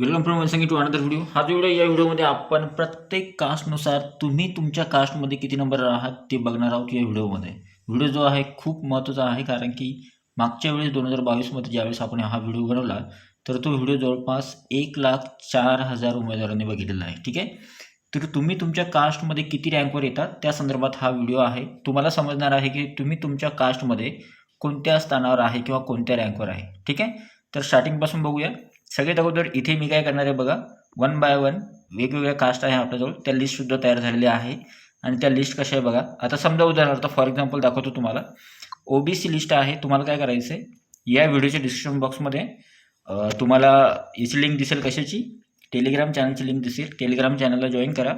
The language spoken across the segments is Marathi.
Welcome from Vansangi to another video हा जो व्हिडिओ या व्हिडिओमध्ये आपण प्रत्येक कास्टनुसार तुम्ही तुमच्या कास्टमध्ये किती नंबर आहात ते बघणार आहोत या व्हिडिओमध्ये व्हिडिओ जो आहे खूप महत्त्वाचा आहे कारण की मागच्या वेळेस दोन हजार बावीसमध्ये ज्यावेळेस आपण हा व्हिडिओ बनवला तर तो व्हिडिओ जवळपास एक लाख चार हजार उमेदवारांनी बघितलेला आहे. ठीक आहे? तर तुम्ही तुमच्या कास्टमध्ये किती रँकवर येतात त्या संदर्भात हा व्हिडिओ आहे. तुम्हाला समजणार आहे की तुम्ही तुमच्या कास्टमध्ये कोणत्या स्थानावर आहे किंवा कोणत्या रँकवर आहे. ठीक आहे? तर स्टार्टिंगपासून बघूया. सगळ्यात अगोदर इथे मी काय करणार आहे बघा वन बाय वन वेगवेगळ्या कास्ट आहे आपल्याजवळ. त्या लिस्टसुद्धा तयार झालेल्या आहे. आणि त्या लिस्ट कशा आहे बघा आता समजा उदाहरणार्थ फॉर एक्झाम्पल दाखवतो तुम्हाला. ओ बी सी लिस्ट आहे तुम्हाला काय करायचं आहे या व्हिडिओच्या डिस्क्रिप्शन बॉक्समध्ये तुम्हाला याची लिंक दिसेल कशाची? टेलिग्राम चॅनलची लिंक दिसेल. टेलिग्राम चॅनलला जॉईन करा.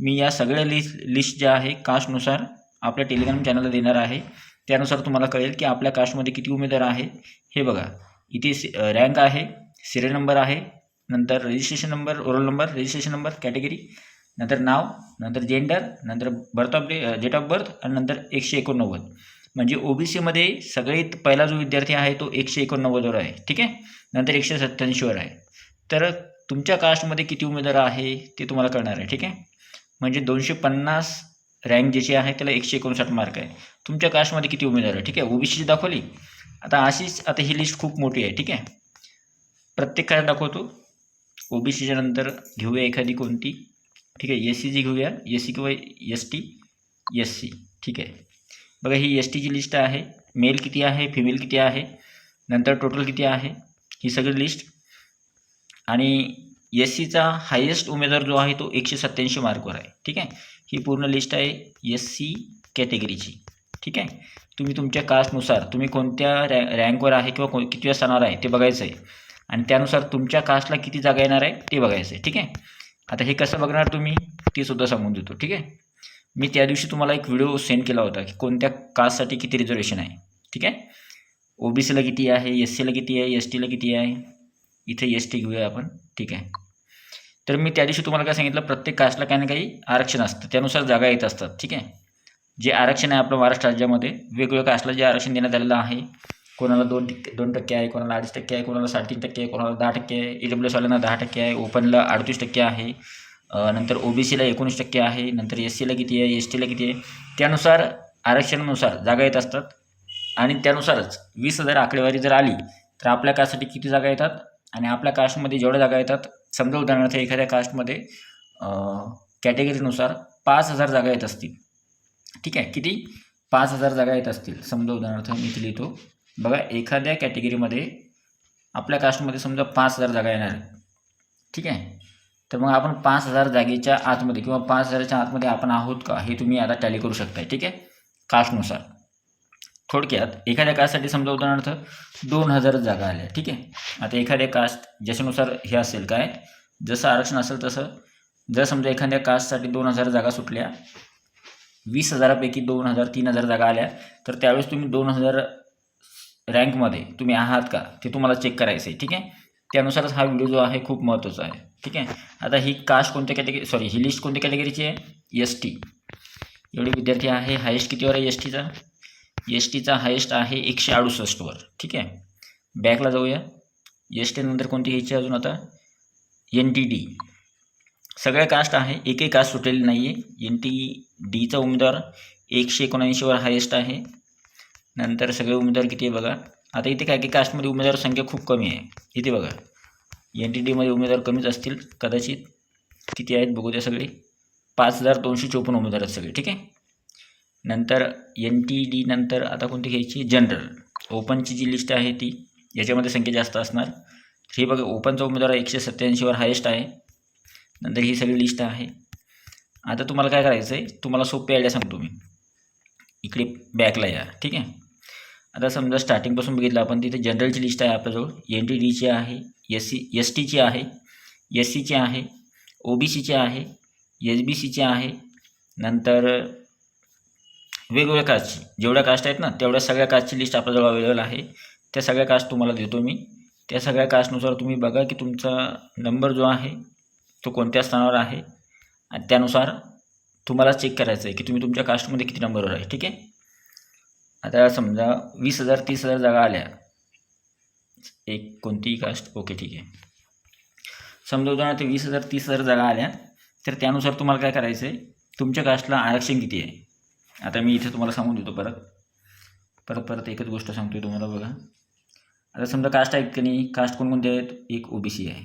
मी या सगळ्या लिस्ट लिस्ट ज्या आहे कास्टनुसार आपल्या टेलिग्राम चॅनलला देणार आहे. त्यानुसार तुम्हाला कळेल की आपल्या कास्टमध्ये किती उमेदवार आहे. हे बघा इथे रँक आहे. सिरियल नंबर आहे नंतर registration number roll number registration number category नंतर नाव नंतर जेंडर नंतर birth of day date of birth आणि नंतर एकशे एकोणनव्वद. म्हणजे ओ बी सीमध्ये सगळ्यात पहिला जो विद्यार्थी आहे तो एकशे एकोणनव्वदवर आहे ठीक आहे? नंतर एकशे सत्त्याऐंशीवर आहे. तर तुमच्या कास्टमध्ये किती उमेदवार आहे ते तुम्हाला कळणार आहे ठीक आहे? म्हणजे दोनशे पन्नास रँक ज्याची आहे त्याला एकशे एकोणसाठ मार्क आहे. तुमच्या कास्टमध्ये किती उमेदवार आहे ठीक आहे? ओबीसीची दाखवली. आता अशीच आता ही लिस्ट खूप मोठी आहे ठीक आहे? प्रत्येक कास्ट दाखवतो. ओबीसीच्या नंतर घेऊया एखादी कोणती. ठीक आहे एस सी जी घेऊया. एस सी किंवा एस टी? S C. ठीक आहे. बघा ही एस टीची लिस्ट आहे. मेल किती आहे? फिमेल किती आहे? नंतर टोटल किती आहे? ही सगळी लिस्ट आणि एस सीचा हायेस्ट उमेदवार जो आहे तो एकशे सत्त्याऐंशी मार्कवर आहे. ठीक आहे? ही पूर्ण लिस्ट आहे एस सी कॅटेगरीची ठीक आहे? तुम्ही तुमच्या कास्टनुसार तुम्ही कोणत्या रॅ रँकवर आहे किंवा को कितव्या स्थानावर आहे ते बघायचं आहे. आणि त्यानुसार तुमच्या कास्टला किती जागा येणार आहे ते बघायचं आहे ठीक आहे? आता हे कसं बघणार तुम्ही ते सुद्धा सांगून देतो ठीक आहे? मी त्या दिवशी तुम्हाला एक व्हिडिओ सेंड केला होता की कोणत्या कास्टसाठी किती रिझर्वेशन आहे ठीक आहे? ओ बी सीला किती आहे एस सीला किती आहे एस टीला किती आहे? इथे एस टी घेऊया आपण ठीक आहे? तर मी त्या दिवशी तुम्हाला काय सांगितलं प्रत्येक कास्टला काही ना काही आरक्षण असतं त्यानुसार जागा येत असतात ठीक आहे? जे आरक्षण आहे आपलं महाराष्ट्र राज्यामध्ये वेगवेगळ्या कास्टला जे आरक्षण देण्यात आलेलं आहे कोणाला दोन टक्के दोन टक्के आहे कोणाला अडीच टक्के आहे कोणाला साडेतीन टक्के आहे कोणाला दहा टक्के आहे. ई डब्ल्यू एसवाल्यांना दहा टक्के आहे ओपनला अडतीस टक्के आहे. नंतर ओ बी सीला एकोणीस टक्के आहे नंतर एस सीला किती आहे एस टीला किती आहे. त्यानुसार आरक्षणानुसार जागा येत असतात. आणि त्यानुसारच वीस हजार आकडेवारी जर आली तर आपल्या कास्टसाठी किती जागा येतात? आणि आपल्या कास्टमध्ये जेवढ्या जागा येतात समजा उदाहरणार्थ एखाद्या कास्टमध्ये कॅटेगरीनुसार पाच हजार जागा येत असतील. ठीक आहे किती? पाच हजार जागा येत असतील. समजा उदाहरणार्थ मी इथे लिहितो बघा एखाद्या कॅटेगरीमध्ये आपल्या कास्टमध्ये समजा पाच हजार जागा येणार ठीक आहे? तर मग आपण पाच हजार जागेच्या आतमध्ये किंवा पाच हजाराच्या आतमध्ये आपण आहोत का हे तुम्ही आता टॅली करू शकताय. ठीक आहे? कास्टनुसार. थोडक्यात एखाद्या कास्टसाठी समजा उदाहरणार्थ दोन हजार जागा आल्या. ठीक आहे? आता एखाद्या कास्ट ज्याच्यानुसार हे असेल काय? जसं आरक्षण असेल तसं जर समजा एखाद्या कास्टसाठी दोन हजार जागा सुटल्या वीस हजारापैकी दोन हजार तीन हजार जागा आल्या तर त्यावेळेस तुम्ही दोन हजार रँकमध्ये तुम्ही आहात का ते तुम्हाला चेक करायचं आहे ठीक आहे? त्यानुसारच हा व्हिडिओ जो आहे खूप महत्त्वाचा आहे ठीक आहे? आता ही कास्ट कोणत्या कॅटेगरी सॉरी ही लिस्ट कोणत्या कॅटेगरीची आहे? एस टी एवढे विद्यार्थी आहे हायेस्ट कितीवर आहे एस टीचा एस टीचा हायेस्ट आहे एकशे अडुसष्टवर ठीक आहे? बॅकला जाऊया. एस टी नंतर कोणती घ्यायची अजून आता? एन टी डी सगळ्या कास्ट आहे एकही कास्ट सुटलेली नाही आहे एन टी डीचा उमेदवार एकशे एकोणऐंशीवर हायेस्ट आहे. नंतर सगळे उमेदवार किती आहे बघा. आता इथे काय की कास्टमध्ये उमेदवार संख्या खूप कमी आहे. इथे बघा. एन टी डीमध्ये उमेदवार कमीच असतील कदाचित किती आहेत बघू द्या सगळे. पाच हजार दोनशे चोपन्न उमेदवार आहेत सगळे ठीक आहे? नंतर एन टी डी नंतर आता कोणती घ्यायची? जनरल ओपनची जी लिस्ट आहे ती याच्यामध्ये संख्या जास्त असणार. हे बघा ओपनचा उमेदवार एकशे सत्त्याऐंशीवर हायेस्ट आहे. नंतर ही सगळी लिस्ट आहे. आता तुम्हाला काय करायचं आहे तुम्हाला सोपी आयडिया सांगतो मी. इकडे बॅकला या ठीक आहे? आता समजा स्टार्टिंगपासून बघितलं आपण तिथे जनरलची लिस्ट आहे आपल्याजवळ. एन टी डीची आहे एस सी एस टीची आहे एस सीची आहे ओ बी सीची आहे एस बी सीची आहे नंतर वेगवेगळ्या कास्टची जेवढ्या कास्ट आहेत ना तेवढ्या सगळ्या कास्टची लिस्ट आपल्याजवळ अवेलेबल आहे. त्या सगळ्या कास्ट तुम्हाला देतो मी. त्या सगळ्या कास्टनुसार तुम्ही बघा की तुमचा नंबर जो आहे तो कोणत्या स्थानावर आहे. आणि त्यानुसार तुम्हाला चेक करायचं आहे की तुम्ही तुमच्या कास्टमध्ये किती नंबरवर आहे ठीक आहे? आता समजा वीस हजार तीस हजार जागा आल्या. एक कोणतीही कास्ट ओके ठीक आहे. समजा उदाहरणार्थ वीस हजार तीस हजार जागा आल्या तर त्यानुसार तुम्हाला काय करायचं आहे तुमच्या कास्टला आरक्षण किती आहे? आता मी इथे तुम्हाला सांगून देतो परत. परत परत एकच गोष्ट सांगतो तुम्हाला बघा. आता समजा कास्ट आहेत की नाही? कास्ट कोणकोणते आहेत? एक ओ बी सी आहे.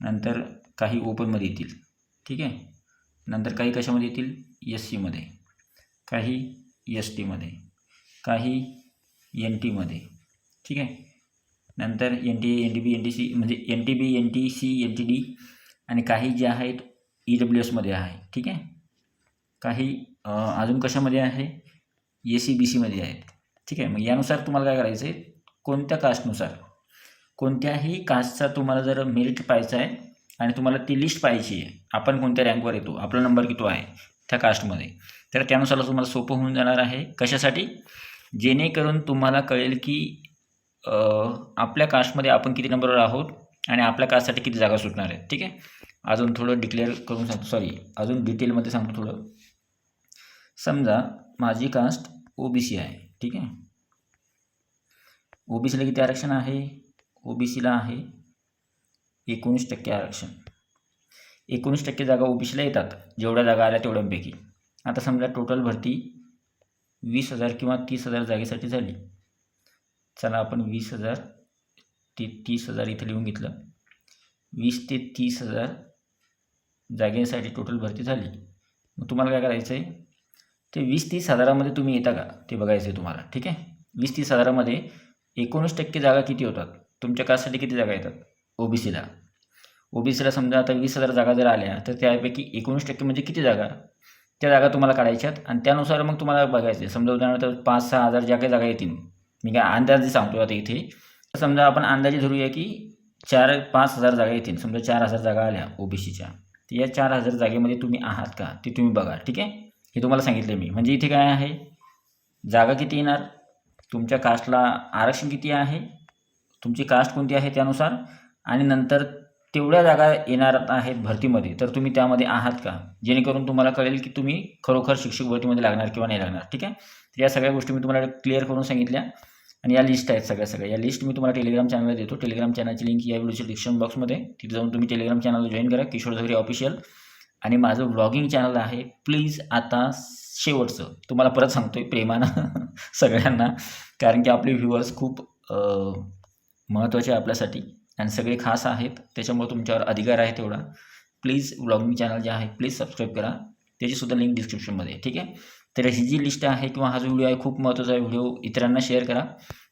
नंतर काही ओपनमध्ये येतील. ठीक आहे? नंतर काही कशामध्ये येतील? एस सीमध्ये काही एस टीमध्ये काही एन टीमध्ये ठीक आहे? नंतर N T N T B N T C म्हणजे N T B N T C N T D आणि काही जे आहेत ई डब्ल्यू एसमध्ये आहे. ठीक आहे? काही अजून कशामध्ये आहे? ए सी बी सीमध्ये आहेत. ठीक आहे? मग यानुसार तुम्हाला काय करायचं आहे? कोणत्या कास्टनुसार? कोणत्याही कास्टचा तुम्हाला जर मेरिट पाहायचा आहे आणि तुम्हाला ती लिस्ट पाहिजे आहे आपण कोणत्या रँकवर येतो? आपला नंबर किती आहे? त्या कास्टमध्ये. तर त्यानुसार तुम्हाला सोपं होऊन जाणार आहे कशासाठी? जेणेकरून तुम्हाला कळेल की आपल्या कास्टमध्ये आपण किती नंबरवर आहोत आणि आपल्या कास्टसाठी किती जागा सुटणार आहेत. ठीक आहे? अजून थोडं डिक्लेअर करून सांगतो. सॉरी अजून डिटेलमध्ये सांगतो थोडं. समजा माझी कास्ट ओ बी सी आहे. ठीक आहे? ओ बी सीला किती आरक्षण आहे? ओ बी सीला आहे एकोणीस टक्के आरक्षण. एकोणीस टक्के जागा ओ बी सीला येतात. जेवढ्या जागा आल्या तेवढ्यांपैकी. आता समजा टोटल भरती वीस हजार किंवा तीस हजार जागेसाठी झाली. चला आपण वीस हजार ते तीस हजार इथं लिहून घेतलं. वीस ते तीस हजार जागेसाठी टोटल भरती झाली. मग तुम्हाला काय करायचं आहे ते वीस तीस हजारामध्ये तुम्ही येता का? ते बघायचं आहे तुम्हाला ठीक आहे? वीस तीस हजारामध्ये एकोणीस टक्के जागा किती होतात? तुमच्या कास्टसाठी किती जागा येतात? ओ बी सीला ओ बी सीला समजा आता वीस हजार जागा जर आल्या तर त्यापैकी एकोणीस टक्के म्हणजे किती जागा? त्या जागा तुम्हाला काढायच्यात आणि त्यानुसार मग तुम्हाला बघायचं आहे. समजा उदाहरणार्थ पाच सहा हजार ज्या काही जागा येतील. मी काय अंदाजे सांगतो आता इथे. तर समजा आपण अंदाजे धरूया की चार पाच हजार जागा येतील. समजा चार हजार जागा आल्या ओ बी सीच्या तर या चार हजार जागेमध्ये तुम्ही आहात का? ते तुम्ही बघा. ठीक आहे? हे तुम्हाला सांगितलं मी. म्हणजे इथे काय आहे? जागा किती येणार? तुमच्या कास्टला आरक्षण किती आहे? तुमची कास्ट कोणती आहे त्यानुसार? आणि नंतर तेवढ्या जागा येणार आहेत भरतीमध्ये तर तुम्ही त्यामध्ये आहात का? जेणेकरून तुम्हाला कळेल की तुम्ही खरोखर शिक्षक भरतीमध्ये लागणार किंवा नाही लागणार ठीक आहे? तर या सगळ्या गोष्टी मी तुम्हाला क्लिअर करून सांगितल्या आणि या लिस्ट आहेत सगळ्या सगळ्या. या लिस्ट मी तुम्हाला टेलिग्राम चॅनलला देतो. टेलिग्राम चॅनलची लिंक या व्हिडिओच्या डिस्क्रिप्शन बॉक्समध्ये तिथे जाऊन तुम्ही टेलिग्राम चॅनलला जॉईन करा किशोर झगरे ऑफिशियल आणि माझं व्लॉगिंग चॅनल आहे प्लीज आता शेवटचं. तुम्हाला परत सांगतोय प्रेमानं सगळ्यांना. कारण की आपले व्ह्युअर्स खूप महत्त्वाचे आहे आपल्यासाठी. आणि सगळे खास आहेत त्याच्यामुळे तुमच्यावर अधिकार आहे तेवढा. प्लीज व्लॉगिंग चॅनल जे आहे प्लीज सबस्क्राईब करा. त्याचीसुद्धा लिंक डिस्क्रिप्शनमध्ये ठीक आहे? तर ही जी लिस्ट आहे किंवा हा जो व्हिडिओ आहे खूप महत्त्वाचा आहे व्हिडिओ इतरांना शेअर करा.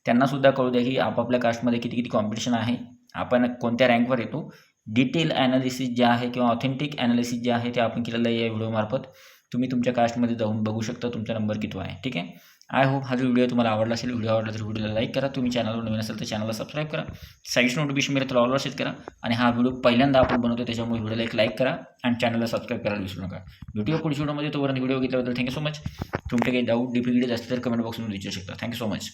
त्यांनासुद्धा कळू द्या की आपापल्या कास्टमध्ये किती किती कॉम्पिटिशन आहे. आपण कोणत्या रँकवर येतो. डिटेल ॲनालिसिस जे आहे किंवा ऑथेंटिक ॲनालिसिस जे आहे ते आपण केलेलं आहे या व्हिडिओमार्फत तुम्ही तुमच्या कास्टमध्ये जाऊन बघू शकता तुमचा नंबर किती आहे ठीक आहे? आय होप हा जो व्हिडिओ तुम्हाला आवडला असेल व्हिडिओ आवडला तर व्हिडिओला लाईक करा. तुम्ही चॅनलवर नवीन असेल तर चॅनलला सबस्क्राईब करा. साईडची नोटिफिकेशन मिळेल तर ऑलवर सेट करा. आणि हा व्हिडिओ पहिल्यांदा आपण बनवतो त्याच्यामुळे व्हिडिओला एक लाईक करा आणि चॅनलला सबस्क्राईब करायला विसरू नका. व्हिडिओ पुढच्या व्हिडिओमध्ये तोपर्यंत व्हिडिओ घेतल्याबद्दल थँक्यू सो मच तुमचे काही डाऊट डिफिकल्टीज असतील तर कमेंट बॉक्समध्ये विचारू शकता. Thank you so much